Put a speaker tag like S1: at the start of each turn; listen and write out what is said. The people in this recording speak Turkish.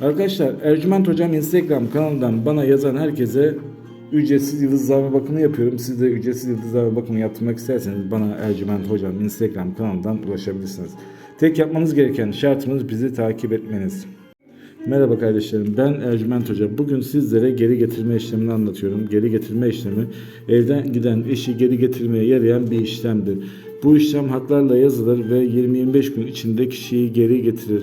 S1: Arkadaşlar Ercüment Hocam Instagram kanalından bana yazan herkese ücretsiz yıldızlama bakımı yapıyorum. Siz de ücretsiz yıldızlama bakımı yaptırmak isterseniz bana Ercüment Hocam Instagram kanalından ulaşabilirsiniz. Tek yapmanız gereken şartımız bizi takip etmeniz. Merhaba kardeşlerim ben Ercüment Hoca. Bugün sizlere geri getirme işlemini anlatıyorum. Geri getirme işlemi evden giden eşi geri getirmeye yarayan bir işlemdir. Bu işlem hatlarla yazılır ve 20-25 gün içinde kişiyi geri getirir.